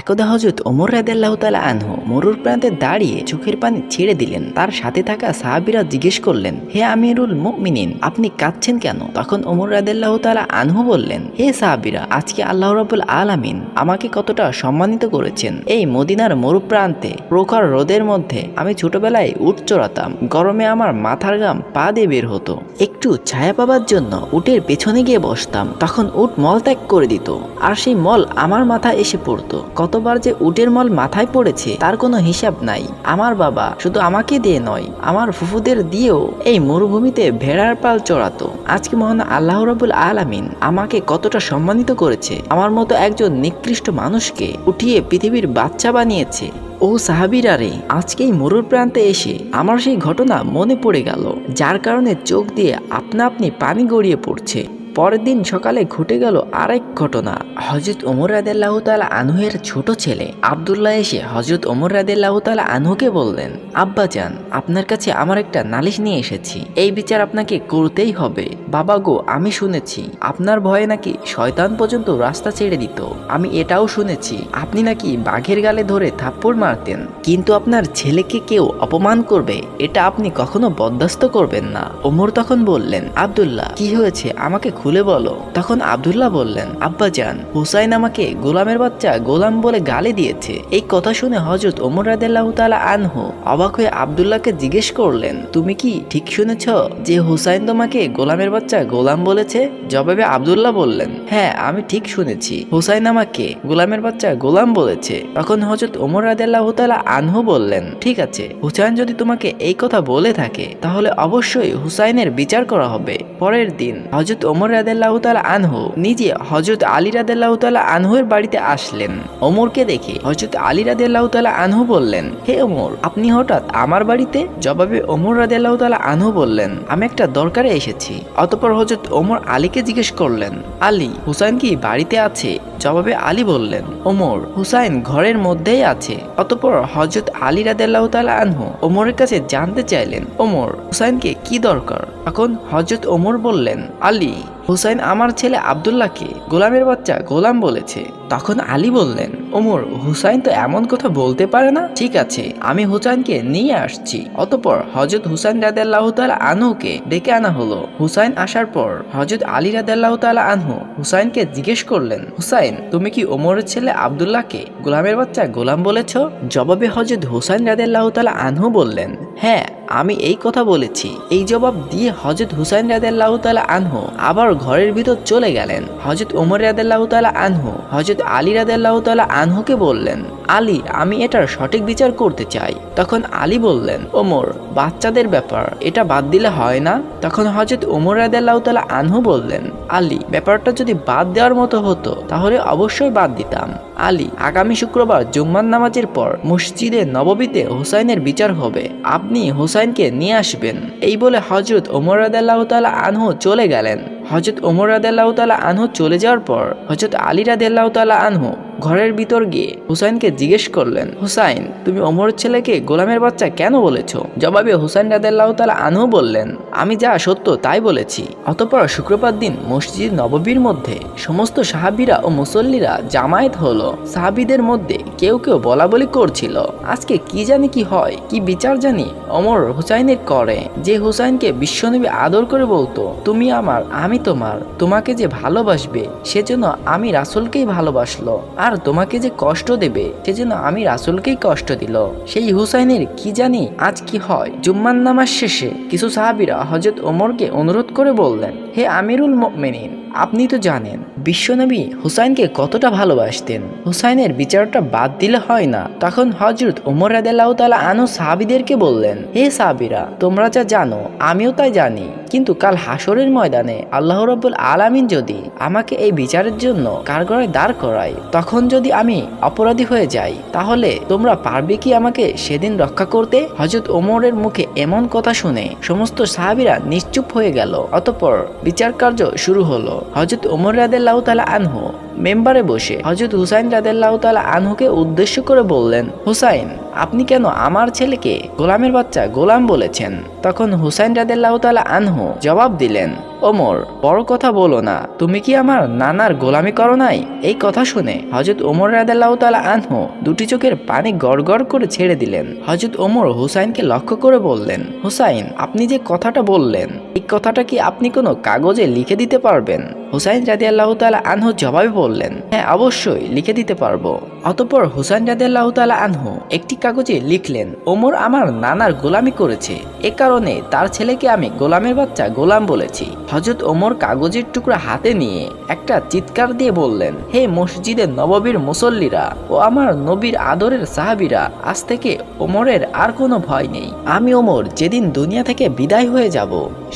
একদা হজরত ওমর রাদেল্লাহ তালা আনহু মরুর প্রান্তে দাঁড়িয়ে চোখের পানি ছেড়ে দিলেন। তার সাথে থাকা সাহাবিরা জিজ্ঞেস করলেন, হে আমিরুল মুমিনিন, আপনি কাঁদছেন কেন? তখন ওমর রাদেল্লাহ তালা আনহু বললেন, হে সাহাবিরা, আজকে আল্লাহ রাবুল আলামিন আমাকে কতটা সম্মানিত করেছেন। এই মদিনার মরু প্রান্তে প্রখর রোদের মধ্যে আমি ছোটবেলায় উঠ চড়াতাম, গরমে আমার মাথার গাম পা দিয়ে বের হতো। একটু ছায়া পাবার জন্য উটের পেছনে গিয়ে বসতাম, তখন উট মল ত্যাগ করে দিত, আর সেই মল আমার মাথায় এসে পড়তো। কতবার যে উটের মল মাথায় পড়েছে, তার কোনো হিসাব নাই। আমার বাবা শুধু আমাকে দিয়ে নয়, আমার ফুফুদের দিয়েও এই মরুভূমিতে ভেড়ার পাল চড়াতো। আজকে মহান আল্লাহ রাবুল আলামিন আমাকে কতটা সম্মানিত করেছে। আমার মতো একজন নিকৃষ্ট মানুষকে উঠিয়ে পৃথিবীর বাচ্চা বানিয়েছে। ও সাহাবিরা রে, আজকেই মরুর প্রান্তে এসে আমার সেই ঘটনা মনে পড়ে গেল, যার কারণে চোখ দিয়ে আপনা আপনি পানি গড়িয়ে পড়ছে। পরের দিন সকালে ঘটে গেল আরেক ঘটনা। হজরত ওমর রাদেল্লাহ তালা আনহুয়ের ছোট ছেলে আবদুল্লাহ এসে হজরত ওমর রাদেল্লাহ তালা আনহুকে বললেন, আব্বা যান, আপনার কাছে আমার একটা নালিশ নিয়ে এসেছি। এই বিচার আপনাকে করতেই হবে। বাবা গো, আমি শুনেছি, আপনার ভয়ে নাকি শয়তান পর্যন্ত রাস্তা ছেড়ে দিত। আমি এটাও শুনেছি, আপনি নাকি বাঘের গালে ধরে থাপ্পড় মারতেন। কিন্তু আপনার ছেলেকে কেউ অপমান করবে, এটা আপনি কখনো বরদাস্ত করবেন না। ওমর তখন বললেন, আবদুল্লাহ, কি হয়েছে? আমাকে খুলে বলো। তখন আবদুল্লাহ বললেন, আব্বা যান, হুসাইন আমাকে গোলামের বাচ্চা গোলাম বলে গালি দিয়েছে। এই কথা শুনে হজরত ওমর রাদেল্লাহ তালা আনহু অবাক হয়ে আবদুল্লাহকে জিজ্ঞেস করলেন, তুমি কি ঠিক শুনেছ যে হুসাইন তোমাকে গোলামের বাচ্চা গোলাম বলেছে? জবাবে আবদুল্লাহ বললেন হ্যাঁ আমি ঠিক শুনেছি। হুসাইন আমাকে গোলামের বাচ্চা গোলাম বলেছে। তখন হজরত ওমর রাদেল্লাহ তালা আনহু বললেন, ঠিক আছে, হুসাইন যদি তোমাকে এই কথা বলে থাকে, তাহলে অবশ্যই হুসাইনের বিচার করা হবে। পরের দিন হজরত ওমর রাদেল্লাহ তালা আনহু নিজে হজরত আলী রাদেল্লাহ তালা আনহুয়ের বাড়িতে আসলেন। ওমরকে দেখে হজরত আলী রাদেল্লাহ তালা আনহু বললেন, হে ওমর, আপনি হঠাৎ আমার বাড়িতে? জবাবে ওমর রাদেল্লাহ তালা আনহু বললেন, আমি একটা দরকারে এসেছি। অতপর হজরত ওমর আলীকে জিজ্ঞেস করলেন, আলী, হুসাইন কি বাড়িতে আছে? জবাবে আলী বললেন, ওমর, হুসাইন ঘরের মধ্যেই আছে। অতপর হজরত আলী রাদেল্লাহ আনহু ওমরের কাছে জানতে চাইলেন, ওমর, হুসাইনকে কি দরকার? এখন হজরত ওমর বললেন, আলী হুসাইন আমার ছেলে আবদুল্লাহকে গোলামের বাচ্চা গোলাম বলেছে। তখন আলী বললেন ওমর, হুসাইন তো এমন কথা বলতে পারে না? ঠিক আছে, আমি হুসাইনকে নিয়ে আসছি। অতপর হজরত হুসাইন রাদেল্লাহ তালা আনহুকে ডেকে আনা হলো। হুসাইন আসার পর হজরত আলী রাদেল্লাহ তালা আনহু হুসাইনকে জিজ্ঞেস করলেন, হুসাইন, তুমি কি ওমরের ছেলে আবদুল্লাহকে গোলামের বাচ্চা গোলাম বলেছ? জবাবে হজরত হুসাইন রাদেল্লাহ তালা আনহু বললেন হ্যাঁ আমি এই কথা বলেছি। এই জবাব দিয়ে হজরত হুসাইন রাদেল্লাহ তালা আনহু আবার ঘরের ভিতর চলে গেলেন। হজরত ওমর রাদেল্লাহ তালা আনহু হজরত আলী রাদেল্লাহ তালা আনহুকে বললেন, আলী, আমি এটার সঠিক বিচার করতে চাই। তখন আলী বললেন, ওমর, বাচ্চাদের ব্যাপার, এটা বাদ দিলে হয় না? তখন হজরত ওমর রাদেল্লাহ তালা আনহু বললেন, আলী, ব্যাপারটা যদি বাদ দেওয়ার মতো হতো, তাহলে অবশ্যই বাদ দিতাম। আলী, আগামী শুক্রবার জুম্মান নামাজের পর মসজিদে নববীতে হুসাইনের বিচার হবে। আপনি হুসাইনকে নিয়ে আসবেন। এই বলে হজরত ওমর রাদাল্লাহ তালা আনহু চলে গেলেন। হজরত ওমর রাদাল্লাহ তালা আনহু চলে যাওয়ার পর হজরত আলী রাদাল্লাহ তালা আনহু ঘরের ভিতর গিয়ে হুসাইনকে জিজ্ঞেস করলেন, হুসাইন, তুমি ওমরের ছেলেকে গোলামের বাচ্চা কেন বলেছ? জবাবে হুসাইন রাদাল্লাহ তালা বললেন, আমি যা সত্য তাই বলেছি। অতপর শুক্রবার দিন মসজিদ নববীর মধ্যে সমস্ত সাহাবিরা ও মুসল্লিরা জামায়াত হলো। সাহাবিদের মধ্যে কেউ কেউ বলা বলি করছিল, আজকে কি জানি কি হয়, কি বিচার জানি অমর হুসাইনের করে। যে হুসাইনকে বিশ্বনবী আদর করে বলতো, তুমি আমার, আমি তোমার, তোমাকে যে ভালোবাসবে, সেজন্য আমি রাসুলকেই ভালোবাসলো। আর তোমাকে যে কষ্ট দেবে সেজন্য আমি রাসুলকেই কষ্ট দিল। সেই হুসাইনের কি জানি আজ কি হয়। জুম্মান নামাজ শেষে কিছু সাহাবিরা হজরত ওমরকে অনুরোধ করে বললেন, হে আমিরুল মেনিন আপনি তো জানেন বিশ্বনবী হুসাইনকে কতটা ভালোবাসতেন। হুসাইনের বিচারটা বাদ দিলে হয় না। তখন হজরত ওমর রাদেল্লাহ তালা আনু সাহাবিদেরকে বললেন, হে সাহাবিরা, তোমরা যা জানো, আমিও তাই জানি। কিন্তু কাল হাসরের ময়দানে আল্লাহ রব্বুল আলামিন যদি আমাকে এই বিচারের জন্য কারগড়ায় দাঁড় করায়, তখন যদি আমি অপরাধী হয়ে যাই, তাহলে তোমরা পারবে কি আমাকে সেদিন রক্ষা করতে? হজরত ওমরের মুখে এমন কথা শুনে সমস্ত সাহাবিরা নিশ্চুপ হয়ে গেল। অতপর বিচার কার্য শুরু হলো। হজরত ওমর রাদেল্লাহ তালা আনহু মেম্বারে বসে হজরত হুসাইন রাদেল্লাহ তালা আনহুকে উদ্দেশ্য করে বললেন, হুসাইন, আপনি কেন আমার ছেলেকে গোলামের বাচ্চা গোলাম বলেছেন? তখন হুসাইন রাদেল্লাহ তালা আনহু জবাব দিলেন ওমর, বড় কথা বলো না। তুমি কি আমার নানার গোলামি করো নাই? এই কথা শুনে হজরত ওমর রাদাল্লাহ তালা আনহু দুটি চোখের পানি গড়গড় করে ছেড়ে দিলেন। হজরত ওমর হুসাইনকে লক্ষ্য করে বললেন, হুসাইন, আপনি যে কথাটা বললেন, এই কথাটা কি আপনি কোনো কাগজে লিখে দিতে পারবেন? হুসাইন রাজি আল্লাহ আনহু জবাবে বললেন হ্যাঁ অবশ্যই লিখে দিতে পারব। অতপর হুসাইন রাজি আল্লাহ তালা আনহু একটি কাগজে লিখলেন, ওমর আমার নানার গোলামি করেছে, এ কারণে তার ছেলেকে আমি গোলামের বাচ্চা গোলাম বলেছি। হজরত ওমর কাগজের টুকরা হাতে নিয়ে একটা চিৎকার দিয়ে বললেন, হে মসজিদের নববীর মুসল্লিরা ও আমার নবীর আদরের সাহাবিরা, আজ থেকে ওমরের আর কোনো ভয় নেই। আমি ওমর যেদিন দুনিয়া থেকে বিদায় হয়ে যাব,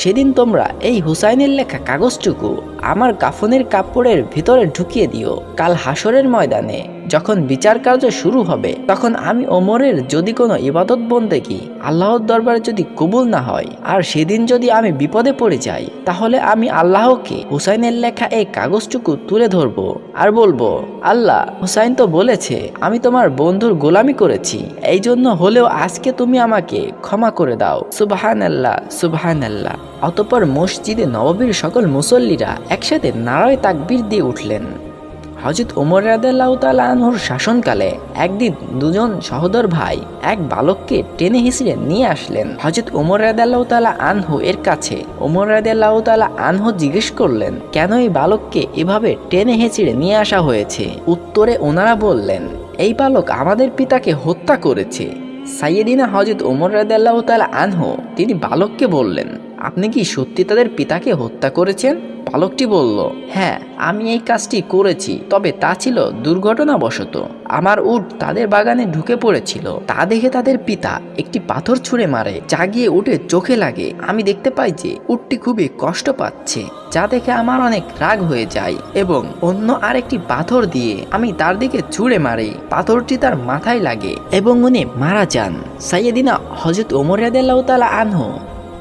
সেদিন তোমরা এই হুসাইনের লেখা কাগজটুকু আমার কাফনের কাপড়ের ভিতরে ঢুকিয়ে দিও। কাল হাসরের ময়দানে। যখন বিচার কার্য শুরু হবে, তখন আমি ওমরের যদি কোনো ইবাদত বন্দেগি আল্লাহর দরবারে যদি কবুল না হয়, আর সেদিন যদি আমি বিপদে পড়ে যাই, তাহলে আমি আল্লাহকে হুসাইনের লেখা এই কাগজটুকু তুলে ধরবো আর বলব, আল্লাহ, হুসাইন তো বলেছে, আমি তোমার বন্ধুর গোলামি করেছি এই জন্য হলেও আজকে তুমি আমাকে ক্ষমা করে দাও। সুবাহান আল্লাহ সুবাহান আল্লাহ অতপর মসজিদে নববীর সকল মুসল্লিরা একসাথে নারায় তাকবির দিয়ে উঠলেন। হজরত ওমর তালাহুর শাসনকালে একদিন দুজন সহোদর ভাই এক বালককে টেনে হিসড়ে নিয়ে আসলেন। হজরত ওমর রাদাল্লাহ তালা আনহু এর কাছে ওমর রাদাল্লাহ তালা আনহু জিজ্ঞেস করলেন, কেন এই বালককে এভাবে টেনে হেঁচড়ে নিয়ে আসা হয়েছে? উত্তরে ওনারা বললেন, এই বালক আমাদের পিতাকে হত্যা করেছে। সাইয়েদিনা হজরত ওমর রাদাল্লাহ তালা আনহু তিনি বালককে বললেন আপনি কি সত্যি তাদের পিতাকে হত্যা করেছেন? পালকটি বলল হ্যাঁ আমি এই কাজটি করেছি, তবে তা ছিল দুর্ঘটনাবশত। আমার উট তাদের বাগানে ঢুকে পড়েছিল। তা দেখে তাদের পিতা একটি পাথর ছুঁড়ে মারে, জাগিয়ে উঠে চোখে লাগে। আমি দেখতে পাই যে উটটি খুবই কষ্ট পাচ্ছে, যা দেখে আমার অনেক রাগ হয়ে যায় এবং অন্য আরেকটি পাথর দিয়ে আমি তার দিকে ছুঁড়ে মারি। পাথরটি তার মাথায় লাগে এবং উনি মারা যান। সাইয়েদিনা হজরত ওমর তাআলা আনহু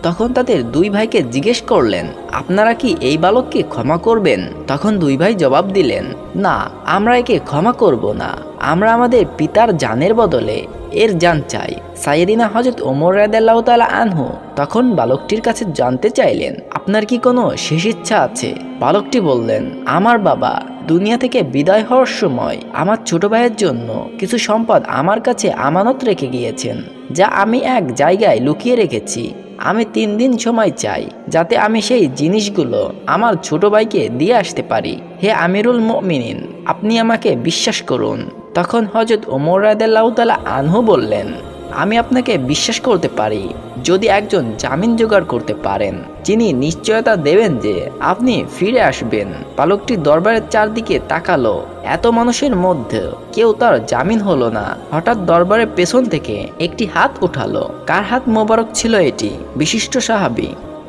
তখন তাদের দুই ভাইকে জিজ্ঞেস করলেন, আপনারা কি এই বালককে ক্ষমা করবেন? তখন দুই ভাই জবাব দিলেন, না, আমরা একে ক্ষমা করব না। আমরা আমাদের পিতার জানের বদলে এর জান চাই। সাইয়েদিনা হজরত ওমর রাদাল্লাহ তালা আনহু তখন বালকটির কাছে জানতে চাইলেন, আপনার কি কোনো শেষ ইচ্ছা আছে? বালকটি বললেন, আমার বাবা দুনিয়া থেকে বিদায় হওয়ার সময় আমার ছোট ভাইয়ের জন্য কিছু সম্পদ আমার কাছে আমানত রেখে গিয়েছেন, যা আমি এক জায়গায় লুকিয়ে রেখেছি। আমি তিন দিন সময় চাই, যাতে আমি সেই জিনিসগুলো আমার ছোট ভাইকে দিয়ে আসতে পারি। হে আমিরুল মমিনিন, আপনি আমাকে বিশ্বাস করুন। তখন হজরত ওমর রাদেল্লাহ তালা আনহু বললেন আমি আপনাকে বিশ্বাস করতে পারি, যদি একজন জামিন জোগাড় করতে পারেন। যিনি নিশ্চয়তা দেবেন যে আপনি ফিরে আসবেন। পালকটি দরবারের চারদিকে তাকালো। এত মানুষের মধ্যে কেউ তার জামিন হলো না। হঠাৎ দরবারের পেছন থেকে একটি হাত উঠালো। কার হাত মোবারক ছিল এটি? বিশিষ্ট সাহাবি।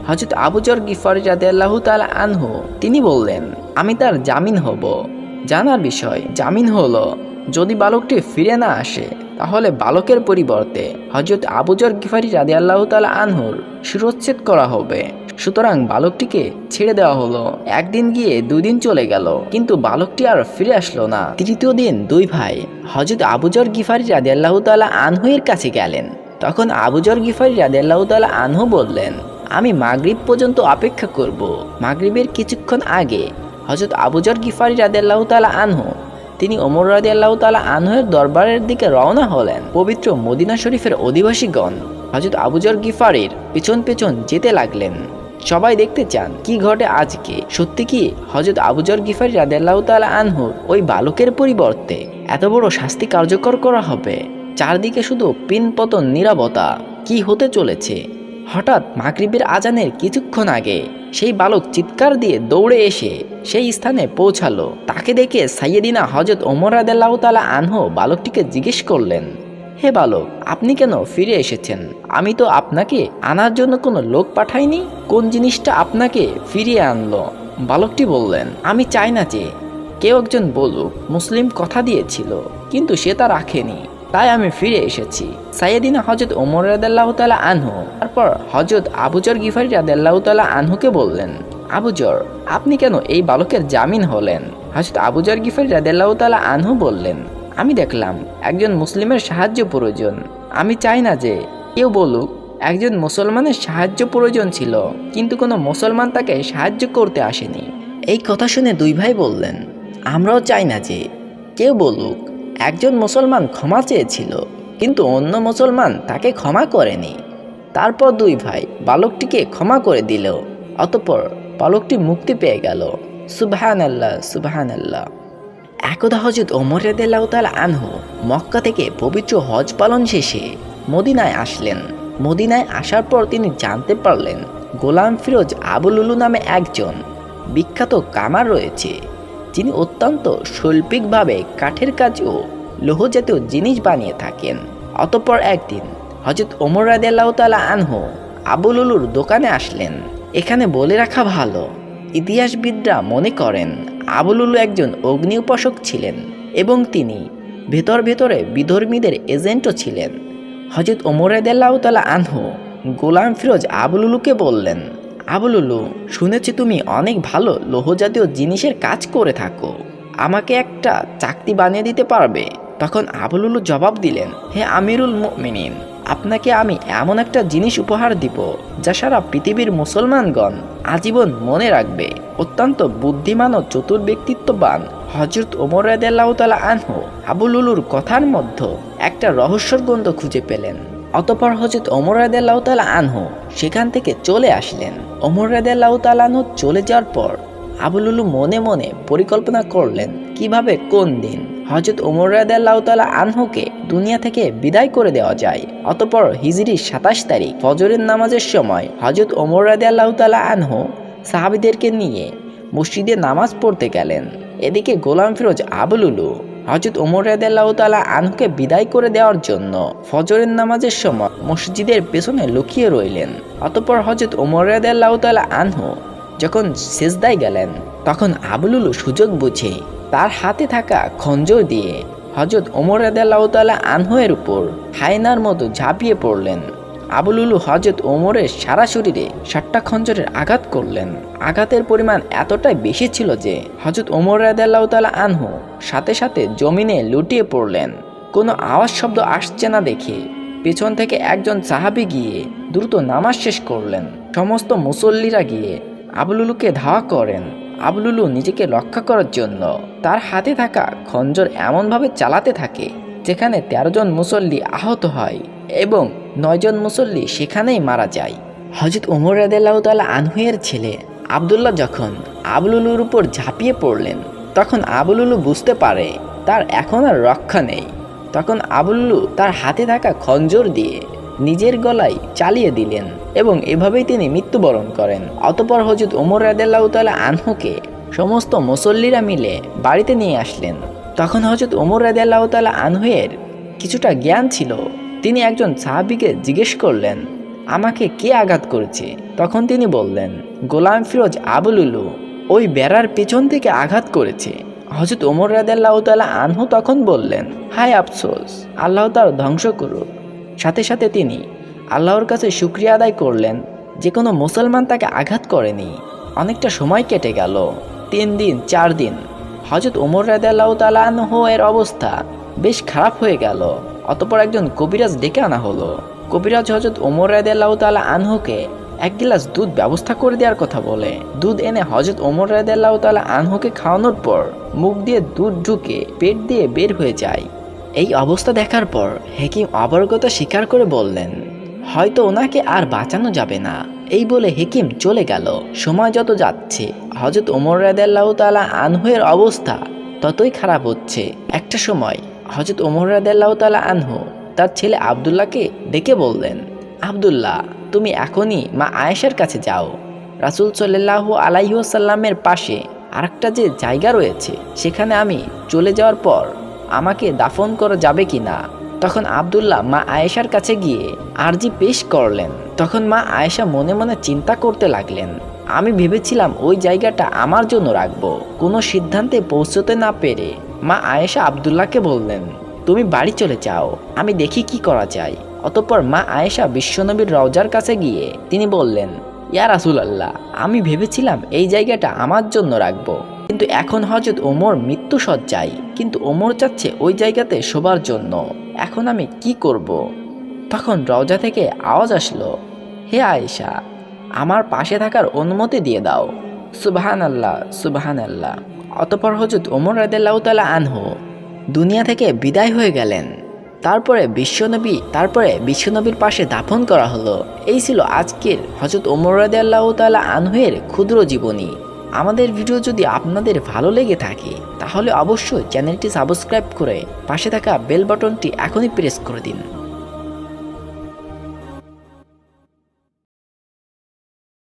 হজরত আবুজর গিফারি রাদিয়াল্লাহু তাআলা আনহু, তিনি বললেন, আমি তার জামিন হব। জানার বিষয়, জামিন হলো। যদি বালকটি ফিরে না আসে তাহলে বালকের পরিবর্তে হজরত আবুজর গিফারি রাদি আল্লাহ তালা আনহুর শিরোচ্ছেদ করা হবে। সুতরাং বালকটিকে ছেড়ে দেওয়া হলো। একদিন গিয়ে দুই দিন চলে গেল, কিন্তু বালকটি আর ফিরে আসলো না। তৃতীয় দিন দুই ভাই হজরত আবুজর গিফারি রাদি আল্লাহ তালা আনহুয়ের কাছে গেলেন। তখন আবুজর গিফারি রাদি আল্লাহ তালা আনহু বললেন, আমি মাগরিব পর্যন্ত অপেক্ষা করব। মাগরিবের কিছুক্ষণ আগে হজরত আবুজর গিফারি রাদি আল্লাহ তালা আনহু তিনি ওমর রাজি আল্লাহ তালা আনহের দরবারের দিকে রওনা হলেন, পবিত্র মদিনা শরীফের অধিবাসীগণ। হজরত আবুজর গিফারির পেছন পেছন যেতে লাগলেন। সবাই দেখতে চান, কি ঘটে আজকে? সত্যি কি হজরত আবুজর গিফারি রাদেল্লাহ তালা আনহুর ওই বালকের পরিবর্তে এত বড় শাস্তি কার্যকর করা হবে? চারদিকে শুধু পিন পতন নিরাপত্তা কি হতে চলেছে? হঠাৎ মাগরিবের আজানের কিছুক্ষণ আগে সেই বালক চিৎকার দিয়ে দৌড়ে এসে সেই স্থানে পৌঁছালো। তাকে দেখে সাইয়েদিনা হজরত ওমর আদাল্লাহ তালা আনহো বালকটিকে জিজ্ঞেস করলেন, হে বালক, আপনি কেন ফিরে এসেছেন? আমি তো আপনাকে আনার জন্য কোনো লোক পাঠাইনি। কোন জিনিসটা আপনাকে ফিরিয়ে আনলো? বালকটি বললেন, আমি চাই না যে কেউ একজন বলুক, মুসলিম কথা দিয়েছিল, কিন্তু সে তা রাখেনি। তাই আমি ফিরে এসেছি। সাইয়েদিনা হজরত ওমর রাদাল্লাহ তালা আনহু। তারপর হজরত আবুজর গিফারি রাদাল্লাহ তালা আনহুকে বললেন আবুজর আপনি কেন এই বালকের জামিন হলেন? হজরত আবুজার গিফার রাদেল্লাহ তালা আনহু বললেন, আমি দেখলাম একজন মুসলিমের সাহায্য প্রয়োজন। আমি চাই না যে কেউ বলুক, একজন মুসলমানের সাহায্য প্রয়োজন ছিল, কিন্তু কোনো মুসলমান তাকে সাহায্য করতে আসেনি। এই কথা শুনে দুই ভাই বললেন, আমরাও চাই না যে কেউ বলুক একজন মুসলমান ক্ষমা চেয়েছিল, কিন্তু অন্য মুসলমান তাকে ক্ষমা করেনি। তারপর দুই ভাই বালকটিকে ক্ষমা করে দিল, অতপর বালকটি মুক্তি পেয়ে গেল। সুবহান আল্লাহ সুবহান আল্লাহ একদা হজরত ওমর তাল আনহু মক্কা থেকে পবিত্র হজ পালন শেষে মদিনায় আসলেন। মদিনায় আসার পর তিনি জানতে পারলেন, গোলাম ফিরোজ আবুলুলু নামে একজন বিখ্যাত কামার রয়েছে। যিনি অত্যন্ত শৈল্পিকভাবে কাঠের কাজ ও লোহজাতীয় জিনিস বানিয়ে থাকেন। অতঃপর একদিন হজরত ওমর রাদিয়াল্লাহ তালা আনহু আবুলুলুর দোকানে আসলেন। এখানে বলে রাখা ভালো, ইতিহাসবিদরা মনে করেন আবুলুলু একজন অগ্নি উপাসক ছিলেন এবং তিনি ভেতর ভেতরে বিধর্মীদের এজেন্টও ছিলেন। হজরত ওমর রাদিয়াল্লাহ তালা আনহু গোলাম ফিরোজ আবুলুলুকে বললেন আবুলুলু শুনেছি তুমি অনেক ভালো লোহজাতীয় জিনিসের কাজ করে থাকো। আমাকে একটা চাকতি বানিয়ে দিতে পারবে? তখন আবুলুলু জবাব দিলেন, হে আমিরুল মিনিন আপনাকে আমি এমন একটা জিনিস উপহার দিব, যা সারা পৃথিবীর মুসলমানগণ আজীবন মনে রাখবে। অত্যন্ত বুদ্ধিমান ও চতুর ব্যক্তিত্ববান হজরত ওমর রাদিয়াল্লাহু তাআলা আনহু আবুলুলুর কথার মধ্যে একটা রহস্যর গন্ধ খুঁজে পেলেন। অতপর হজরত ওমর রাদিয়াল্লাহু তাআলা আনহু সেখান থেকে চলে আসলেন। ওমর রাদিয়াল্লাহু তাআলা আনহু চলে যাওয়ার পর আবুলুলু মনে মনে পরিকল্পনা করলেন, কীভাবে কোন দিন হজরত ওমর রাদিয়াল্লাহু তাআলা আনহুকে দুনিয়া থেকে বিদায় করে দেওয়া যায়। অতপর হিজরির সাতাশ তারিখ, ফজরের নামাজের সময় হজরত ওমর রাদিয়াল্লাহু তাআলা আনহু সাহাবিদেরকে নিয়ে মসজিদে নামাজ পড়তে গেলেন। এদিকে গোলাম ফিরোজ আবুলুলু হজরত ওমর তাআলা আনহুকে বিদায় করে দেওয়ার জন্য ফজরের নামাজের সময় মসজিদের পেছনে লুকিয়ে রইলেন। অতপর হজরত ওমর তাআলা আনহু যখন সেজদায় গেলেন, তখন আবুলুলু সুযোগ বুঝে তার হাতে থাকা খঞ্জর দিয়ে হজরত ওমর তাআলা আনহুয়ের উপর হায়নার মতো ঝাঁপিয়ে পড়লেন। আবুলুলু হজরত ওমরের সারা শরীরে ষাটটা খঞ্জরের আঘাত করলেন। আঘাতের পরিমাণ এতটাই বেশি ছিল যে হজরত ওমর রাদিয়াল্লাহু তাআলা আনহু সাথে সাথে জমিনে লুটিয়ে পড়লেন। কোনো আওয়াজ শব্দ আসছে না দেখে পেছন থেকে একজন সাহাবি গিয়ে দ্রুত নামাজ শেষ করলেন। সমস্ত মুসল্লিরা গিয়ে আবুলুলুকে ধাওয়া করেন। আবুলুলু নিজেকে রক্ষা করার জন্য তার হাতে থাকা খঞ্জর এমনভাবে চালাতে থাকে যেখানে তেরো জন মুসল্লি আহত হয় এবং নয়জন মুসল্লি সেখানেই মারা যায়। হজরত উমর রাদেল্লাহ তালা আনহুয়ের ছেলে আবদুল্লাহ যখন আবুলুলুর উপর ঝাঁপিয়ে পড়লেন, তখন আবুলুলু বুঝতে পারে তার এখন আর রক্ষা নেই। তখন আবুল্লু তার হাতে থাকা খঞ্জর দিয়ে নিজের গলায় চালিয়ে দিলেন এবং এভাবেই তিনি মৃত্যুবরণ করেন। অতপর হজরত ওমর রাদেল্লাহ তালা আনহুকে সমস্ত মুসল্লিরা মিলে বাড়িতে নিয়ে আসলেন। তখন হজরত ওমর রাদেল্লাহ তালা আনহুয়ের কিছুটা জ্ঞান ছিল। তিনি একজন সাহাবিকে জিজ্ঞেস করলেন, আমাকে কে আঘাত করেছে? তখন তিনি বললেন, গোলাম ফিরোজ আবুলুলু ওই বেড়ার পেছন থেকে আঘাত করেছে। হজরত ওমর রাদেল্লাহ তালা আনহু তখন বললেন, হায় আফসোস, আল্লাহ তার ধ্বংস করুক। সাথে সাথে তিনি আল্লাহর কাছে শুক্রিয়া আদায় করলেন যে কোনো মুসলমান তাকে আঘাত করেনি। অনেকটা সময় কেটে গেল, তিন দিন, চার দিন। হজরত ওমর রাদেল্লাহ তালা আনহু এর অবস্থা বেশ খারাপ হয়ে গেল। অতপর একজন কবিরাজ ডেকে আনা হলো। কবিরাজ হজরত ওমর রাদেল্লাহ তালা আনহুকে এক গিলাস দুধ ব্যবস্থা করে দেওয়ার কথা বলে। দুধ এনে হজরত ওমর রাদেল্লাহ তালা আনহুকে খাওয়ানোর পর মুখ দিয়ে দুধ ঢুকে পেট দিয়ে বের হয়ে যায়। এই অবস্থা দেখার পর হেকিম অবর্গতা স্বীকার করে বললেন, হয়তো ওনাকে আর বাঁচানো যাবে না। এই বলে হেকিম চলে গেল। সময় যত যাচ্ছে হজরত ওমর রাদেল্লাহ তালা আনহুয়ের অবস্থা ততই খারাপ হচ্ছে। একটা সময় হজরত ওমর রাদেল্লাহ তালা আনহু তার ছেলে আবদুল্লাহকে ডেকে বললেন, আবদুল্লাহ, তুমি এখনই মা আয়েশার কাছে যাও। রাসুল সাল্লাহ আলাইসাল্লামের পাশে আরেকটা যে জায়গা রয়েছে, সেখানে আমি চলে যাওয়ার পর আমাকে দাফন করা যাবে কি না তখন আবদুল্লাহ মা আয়েশার কাছে গিয়ে আরজি পেশ করলেন। তখন মা আয়েশা মনে মনে চিন্তা করতে লাগলেন। আমি ভেবেছিলাম ওই জায়গাটা আমার জন্য রাখব। কোনো সিদ্ধান্তে পৌঁছতে না পেরে মা আয়েশা আবদুল্লাহকে বললেন, তুমি বাড়ি চলে যাও, আমি দেখি কি করা যায়। অতঃপর মা আয়েশা বিশ্বনবীর রওজার কাছে গিয়ে তিনি বললেন, ইয়া রাসুল আল্লাহ আমি ভেবেছিলাম এই জায়গাটা আমার জন্য রাখব। কিন্তু এখন হজরত ওমর মৃত্যু সজ্জায় কিন্তু ওমর চাচ্ছে ওই জায়গাতে শোবার জন্য। এখন আমি কি করব। তখন রওজা থেকে আওয়াজ আসলো, হে আয়েশা, আমার পাশে থাকার অনুমতি দিয়ে দাও। সুবাহান আল্লাহ সুবাহান আল্লাহ অতপর হজরত ওমর রাদেল্লাহ তালা আনহু দুনিয়া থেকে বিদায় হয়ে গেলেন। তারপরে বিশ্বনবী, তারপরে বিশ্বনবীর পাশে দাফন করা হলো। এই ছিল আজকের হজরত ওমর রাদে আল্লাহ তালা আনহুয়ের ক্ষুদ্র জীবনী। আমাদের ভিডিও যদি আপনাদের ভালো লেগে থাকে, তাহলে অবশ্যই চ্যানেলটি সাবস্ক্রাইব করে পাশে থাকা বেল বাটনটি এখনই প্রেস করে দিন।